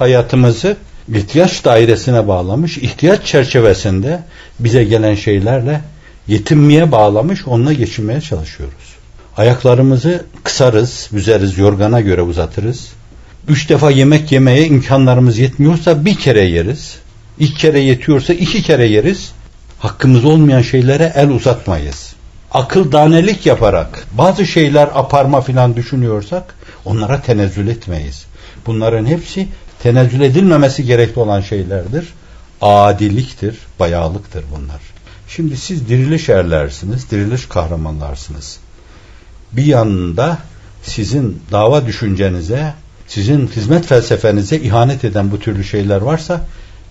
Hayatımızı ihtiyaç dairesine bağlamış, ihtiyaç çerçevesinde bize gelen şeylerle yetinmeye bağlamış, onunla geçinmeye çalışıyoruz. Ayaklarımızı kısarız, büzeriz, yorgana göre uzatırız. Üç defa yemek yemeye imkanlarımız yetmiyorsa bir kere yeriz. İki kere yetiyorsa iki kere yeriz. Hakkımız olmayan şeylere el uzatmayız. Akıl danelik yaparak bazı şeyler aparma filan düşünüyorsak onlara tenezzül etmeyiz. Bunların hepsi tenezzül edilmemesi gerekli olan şeylerdir. Adiliktir, bayağılıktır bunlar. Şimdi siz diriliş erlersiniz, diriliş kahramanlarsınız. Bir yanında sizin dava düşüncenize, sizin hizmet felsefenize ihanet eden bu türlü şeyler varsa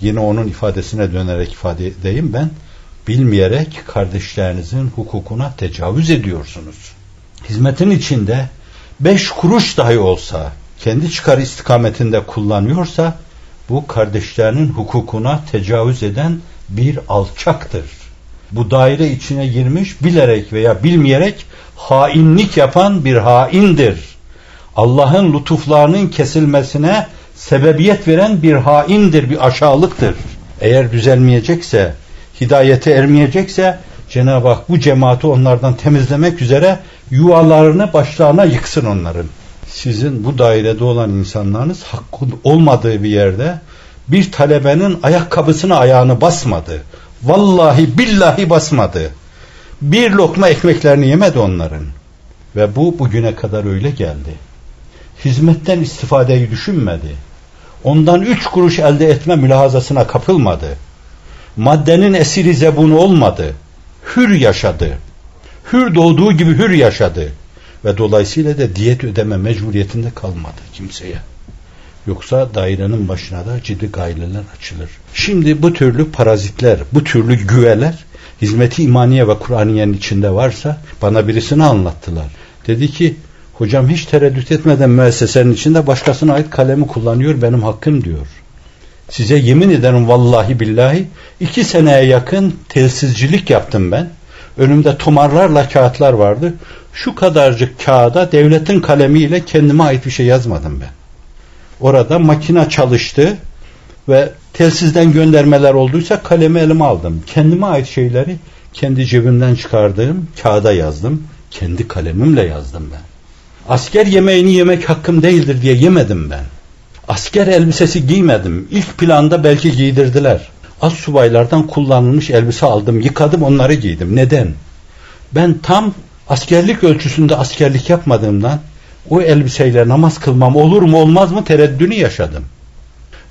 yine onun ifadesine dönerek ifade edeyim ben bilmeyerek kardeşlerinizin hukukuna tecavüz ediyorsunuz. Hizmetin içinde beş kuruş dahi olsa kendi çıkar istikametinde kullanıyorsa bu kardeşlerinin hukukuna tecavüz eden bir alçaktır. Bu daire içine girmiş bilerek veya bilmeyerek hainlik yapan bir haindir. Allah'ın lütuflarının kesilmesine sebebiyet veren bir haindir, bir aşağılıktır. Eğer düzelmeyecekse, hidayete ermeyecekse Cenab-ı Hak bu cemaati onlardan temizlemek üzere yuvalarını başlarına yıksın onların. Sizin bu dairede olan insanlarınız hakkı olmadığı bir yerde bir talebenin ayakkabısına ayağını basmadı. Vallahi billahi basmadı. Bir lokma ekmeklerini yemedi onların. Ve bu bugüne kadar öyle geldi. Hizmetten istifadeyi düşünmedi. Ondan üç kuruş elde etme mülahazasına kapılmadı. Maddenin esiri zebunu olmadı. Hür yaşadı. Hür doğduğu gibi hür yaşadı. Ve dolayısıyla da diyet ödeme mecburiyetinde kalmadı kimseye. Yoksa dairenin başına da ciddi gaileler açılır. Şimdi bu türlü parazitler, bu türlü güveler hizmeti imaniye ve Kur'aniyenin içinde varsa bana birisini anlattılar. Dedi ki hocam hiç tereddüt etmeden müessesenin içinde başkasına ait kalemi kullanıyor benim hakkım diyor. Size yemin ederim vallahi billahi iki seneye yakın telsizcilik yaptım ben. Önümde tomarlarla kağıtlar vardı. Şu kadarcık kağıda devletin kalemiyle kendime ait bir şey yazmadım ben. Orada makine çalıştı ve telsizden göndermeler olduysa kalemi elime aldım. Kendime ait şeyleri kendi cebimden çıkardığım kağıda yazdım. Kendi kalemimle yazdım ben. Asker yemeğini yemek hakkım değildir diye yemedim ben. Asker elbisesi giymedim. İlk planda belki giydirdiler. Az subaylardan kullanılmış elbise aldım, yıkadım onları giydim. Neden? Ben tam askerlik ölçüsünde askerlik yapmadığımdan o elbiseyle namaz kılmam olur mu olmaz mı tereddünü yaşadım.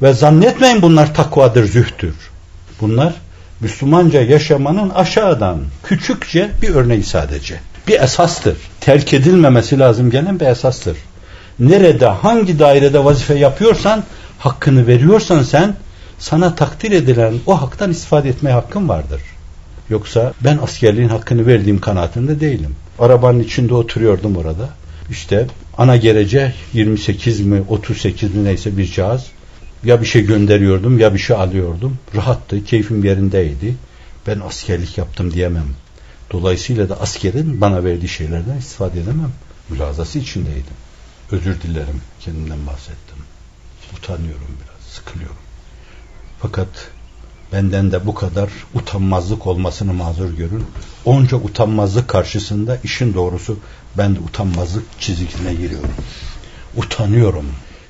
Ve zannetmeyin bunlar takvadır, zühtür. Bunlar Müslümanca yaşamanın aşağıdan küçükçe bir örneği sadece. Bir esastır. Terk edilmemesi lazım gelen bir esastır. Nerede, hangi dairede vazife yapıyorsan, hakkını veriyorsan sen, sana takdir edilen o haktan istifade etmeye hakkın vardır. Yoksa ben askerliğin hakkını verdiğim kanaatinde değilim. Arabanın içinde oturuyordum orada. İşte ana gerece 28 mi 38 mi neyse bir cihaz. Ya bir şey gönderiyordum ya bir şey alıyordum. Rahattı, keyfim yerindeydi. Ben askerlik yaptım diyemem. Dolayısıyla da askerin bana verdiği şeylerden istifade edemem. Mülazası içindeydim. Özür dilerim kendimden bahsettim. Utanıyorum biraz, sıkılıyorum. Fakat benden de bu kadar utanmazlık olmasını mazur görün. Onca utanmazlık karşısında işin doğrusu ben de utanmazlık çizgisine giriyorum. Utanıyorum.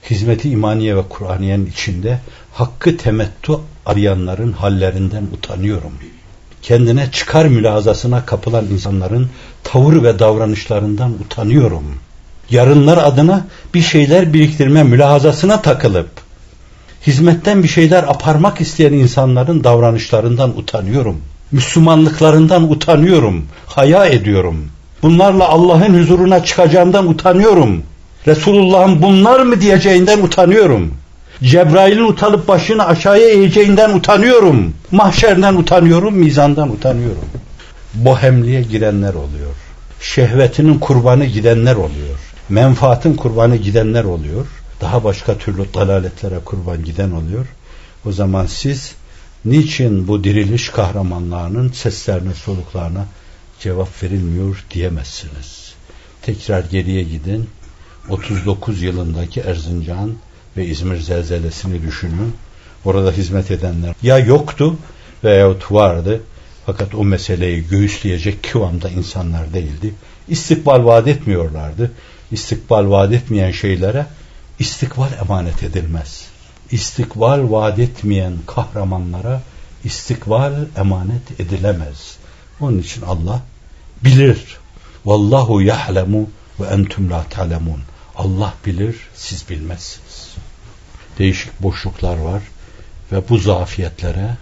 Hizmeti imaniye ve Kur'aniyenin içinde hakkı temettu arayanların hallerinden utanıyorum. Kendine çıkar mülazasına kapılan insanların tavır ve davranışlarından utanıyorum. Yarınlar adına bir şeyler biriktirme mülahazasına takılıp hizmetten bir şeyler aparmak isteyen insanların davranışlarından utanıyorum. Müslümanlıklarından utanıyorum. Haya ediyorum. Bunlarla Allah'ın huzuruna çıkacağımdan utanıyorum. Resulullah'ın bunlar mı diyeceğinden utanıyorum. Cebrail'in utalıp başını aşağıya eğeceğinden utanıyorum. Mahşerden utanıyorum, mizandan utanıyorum. Bohemliğe girenler oluyor. Şehvetinin kurbanı gidenler oluyor. Menfaatin kurbanı gidenler oluyor. Daha başka türlü dalaletlere kurban giden oluyor. O zaman siz niçin bu diriliş kahramanlarının seslerine, soluklarına cevap verilmiyor diyemezsiniz. Tekrar geriye gidin. 39 yılındaki Erzincan ve İzmir zelzelesini düşünün. Orada hizmet edenler ya yoktu veyahut vardı fakat o meseleyi göğüsleyecek kıvamda insanlar değildi. İstikbal vaat etmiyorlardı. İstikbal vaat etmeyen şeylere istikbal emanet edilmez. İstikbal vaat etmeyen kahramanlara istikbal emanet edilemez. Onun için Allah bilir. Vallahu yahlemu ve entum la ta'lemun. Allah bilir, siz bilmezsiniz. Değişik boşluklar var ve bu zafiyetlere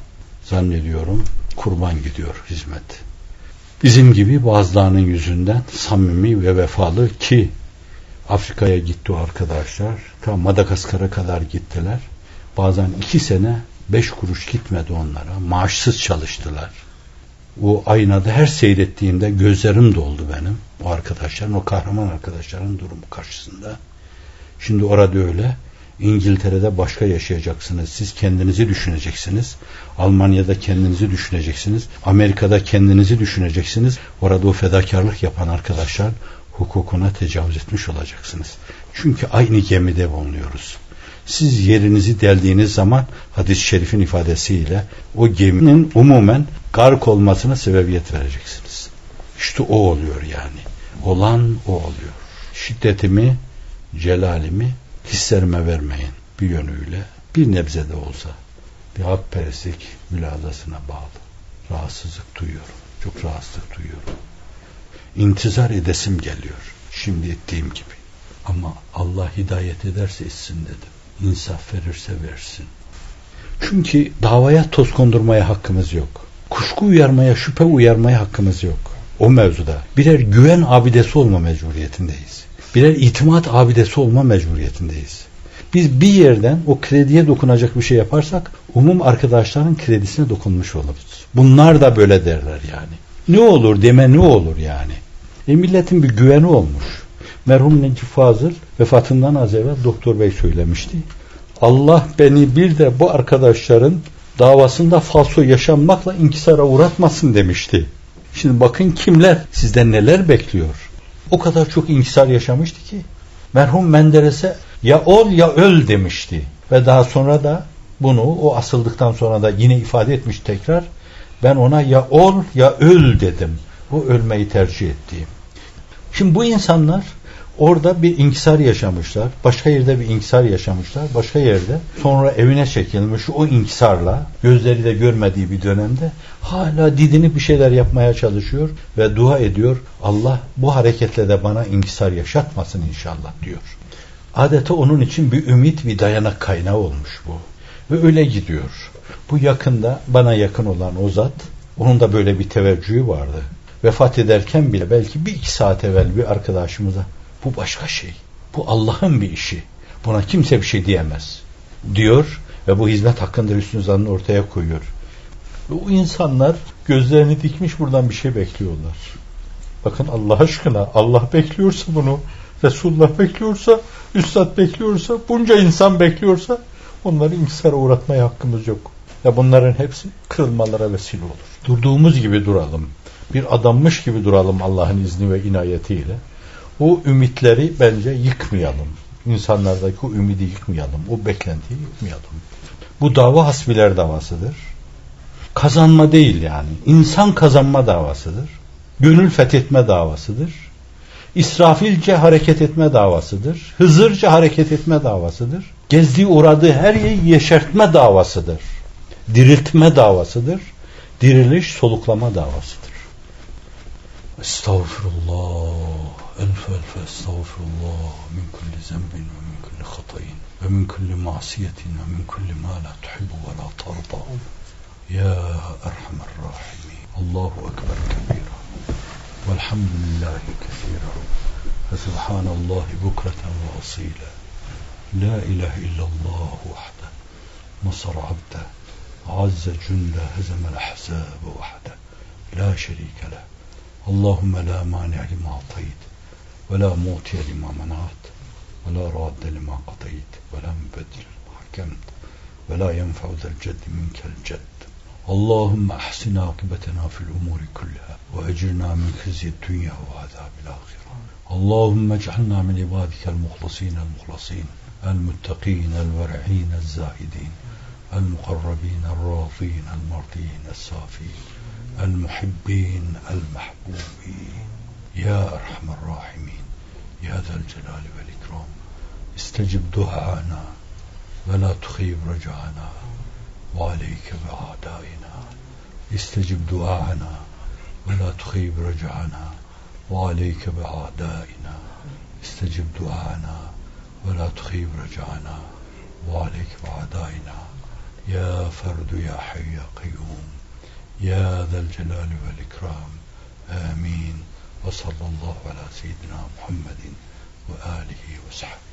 zannediyorum kurban gidiyor hizmet. Bizim gibi bazılarının yüzünden samimi ve vefalı ki Afrika'ya gitti arkadaşlar. Ta Madagaskar'a kadar gittiler. Bazen iki sene beş kuruş gitmedi onlara. Maaşsız çalıştılar. O aynada her seyrettiğimde gözlerim doldu benim. O arkadaşların, o kahraman arkadaşların durumu karşısında. Şimdi orada öyle. İngiltere'de başka yaşayacaksınız. Siz kendinizi düşüneceksiniz. Almanya'da kendinizi düşüneceksiniz. Amerika'da kendinizi düşüneceksiniz. Orada o fedakarlık yapan arkadaşlar hukukuna tecavüz etmiş olacaksınız. Çünkü aynı gemide bulunuyoruz. Siz yerinizi deldiğiniz zaman hadis-i şerifin ifadesiyle o geminin umumen gark olmasına sebebiyet vereceksiniz. İşte o oluyor yani. Olan o oluyor. Şiddetimi, celalimi hislerime vermeyin bir yönüyle. Bir nebze de olsa bir hakperestlik mülazasına bağlı. Rahatsızlık duyuyorum. Çok rahatsızlık duyuyorum. İntizar edesim geliyor. Şimdi ettiğim gibi. Ama Allah hidayet ederse etsin dedim. İnsaf verirse versin. Çünkü davaya toz kondurmaya hakkımız yok. Kuşku uyarmaya, şüphe uyarmaya hakkımız yok. O mevzuda birer güven abidesi olma mecburiyetindeyiz. Birer itimat abidesi olma mecburiyetindeyiz. Biz bir yerden o krediye dokunacak bir şey yaparsak umum arkadaşların kredisine dokunmuş oluruz. Bunlar da böyle derler yani. Ne olur deme ne olur yani. E milletin bir güveni olmuş. Merhum Necip Fazıl vefatından az evvel doktor bey söylemişti. Allah beni bir de bu arkadaşların davasında falso yaşanmakla inkisara uğratmasın demişti. Şimdi bakın kimler sizden neler bekliyor. O kadar çok inkisar yaşamıştı ki merhum Menderes'e ya ol ya öl demişti. Ve daha sonra da bunu o asıldıktan sonra da yine ifade etmiş tekrar. Ben ona ya ol ya öl dedim. O ölmeyi tercih ettiğim. Şimdi bu insanlar orada bir inkisar yaşamışlar. Başka yerde bir inkisar yaşamışlar. Başka yerde sonra evine çekilmiş o inkisarla gözleri de görmediği bir dönemde hala didini bir şeyler yapmaya çalışıyor ve dua ediyor. Allah bu hareketle de bana inkisar yaşatmasın inşallah diyor. Adeta onun için bir ümit, bir dayanak kaynağı olmuş bu. Ve öyle gidiyor. Bu yakında bana yakın olan o zat, onun da böyle bir teveccühü vardı. Vefat ederken bile belki bir iki saat evvel bir arkadaşımıza bu başka şey. Bu Allah'ın bir işi. Buna kimse bir şey diyemez. Diyor ve bu hizmet hakkında üstün zannı ortaya koyuyor. Ve o insanlar gözlerini dikmiş buradan bir şey bekliyorlar. Bakın Allah aşkına Allah bekliyorsa bunu Resulullah bekliyorsa, Üstad bekliyorsa, bunca insan bekliyorsa onları inkisara uğratmaya hakkımız yok. Ya bunların hepsi kırılmalara vesile olur. Durduğumuz gibi duralım. Bir adammış gibi duralım Allah'ın izni ve inayetiyle. O ümitleri bence yıkmayalım. İnsanlardaki o ümidi yıkmayalım. O beklentiyi yıkmayalım. Bu dava hasbiler davasıdır. Kazanma değil yani. İnsan kazanma davasıdır. Gönül fethetme davasıdır. İsrafilce hareket etme davasıdır. Hızırca hareket etme davasıdır. Gezdiği uğradığı her yeri yeşertme davasıdır. Diriltme davasıdır. Diriliş soluklama davasıdır. أستغفر الله ألف ألف أستغفر الله من كل ذنب ومن كل خطأ ومن كل معصية ومن كل ما لا تحب ولا ترضى. يا أرحم الراحمين. الله أكبر كبيرا. والحمد لله كثيرا. فسبحان الله بكرة وأصيلا. لا إله إلا الله وحده. نصر عبده. عز جنده هزم الأحزاب وحده. لا شريك له. اللهم لا مانع لما أعطيت ولا موتي لما منعت ولا راد لما قضيت ولا مبدل لما حكمت ولا ينفع ذا الجد منك الجد. اللهم أحسن عاقبتنا في الأمور كلها وأجرنا من خزي الدنيا وعذاب الآخرة. اللهم اجعلنا من عبادك المخلصين المخلصين المتقين الورعين الزاهدين المقربين الراضين المرضين الصافين المحبين المحبوبين. يا أرحم الراحمين. يا ذا الجلال والإكرام. استجب دعاءنا ولا تخيب رجعنا. وعليك بأعدائنا استجب دعاءنا ولا تخيب رجعنا. وعليك بأعدائنا استجب دعاءنا ولا تخيب رجعنا. وعليك بأعدائنا يا فرد يا حي يا قيوم. يا ذا الجلال والإكرام آمين. وصلى الله على سيدنا محمد وآله وصحبه.